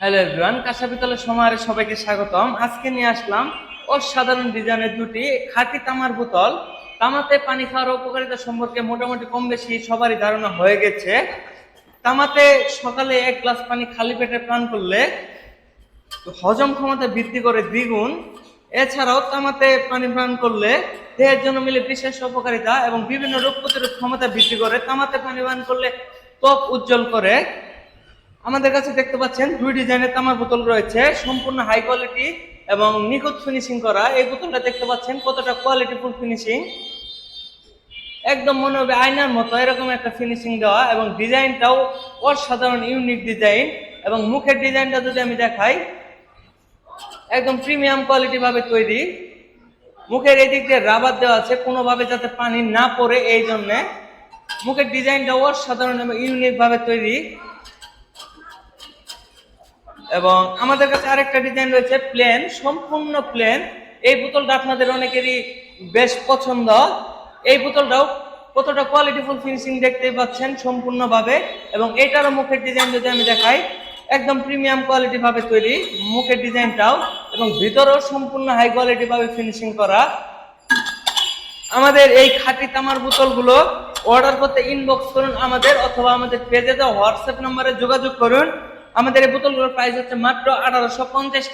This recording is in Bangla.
হ্যালো এভরিওয়ান, কাঁসা পিতলের সমাহারে সবাইকে স্বাগতম। আজকে নিয়ে আসলাম অসাধারণ ডিজাইনের দুটি খাঁটি তামার বোতল। তামাতে পানি খাওয়ার উপকারিতা সম্পর্কে মোটামুটি কম বেশি সবারই ধারণা হয়ে গেছে। তামাতে সকালে এক গ্লাস পানি খালি পেটে পান করলে হজম ক্ষমতা বৃদ্ধি করে দ্বিগুণ। এছাড়াও তামাতে পানি পান করলে দেহের জন্য মিলে বিশেষ উপকারিতা এবং বিভিন্ন রোগ প্রতিরোধ ক্ষমতা বৃদ্ধি করে। তামাতে পানি পান করলে ত্বক উজ্জ্বল করে। আমাদের কাছে দেখতে পাচ্ছেন দুই ডিজাইনের তামার বোতল রয়েছে, সম্পূর্ণ হাই কোয়ালিটি এবং নিখুঁত ফিনিশিং করা। এই বোতলটা দেখতে পাচ্ছেন কতটা কোয়ালিটিফুল ফিনিশিং একদম মনে হবে আয়নার মতো, এরকম একটা ফিনিশিং দেওয়া এবং ডিজাইনটাও অসাধারণ ইউনিক ডিজাইন এবং মুখের ডিজাইনটা যদি আমি দেখাই, একদম প্রিমিয়াম কোয়ালিটি ভাবে তৈরি। মুখের এই দিক দিয়ে রাবার দেওয়া আছে কোনোভাবে যাতে পানি না পড়ে, এই জন্যে। মুখের ডিজাইনটা অসাধারণ এবং ইউনিক ভাবে তৈরি। এবং আমাদের কাছে আরেকটা ডিজাইন রয়েছে প্লেন সম্পূর্ণ প্লেন এই বোতলটা আপনাদের অনেকেরই বেশ পছন্দ। এই বোতলটাও কতটা কোয়ালিটিফুল ফিনিশিং দেখতে পাচ্ছেন সম্পূর্ণভাবে এবং এটারও মুখের ডিজাইন যদি আমি দেখাই, একদম প্রিমিয়াম কোয়ালিটি ভাবে তৈরি মুখের ডিজাইনটাও এবং ভিতরেও সম্পূর্ণ হাই কোয়ালিটি ভাবে ফিনিশিং করা। আমাদের এই খাঁটি তামার বোতলগুলো অর্ডার করতে ইনবক্স করুন আমাদের অথবা আমাদের পেজে হোয়াটসঅ্যাপ নম্বরে যোগাযোগ করুন। আমাদের এই বোতলগুলোর প্রাইস হচ্ছে মাত্র আঠারোশো পঞ্চাশ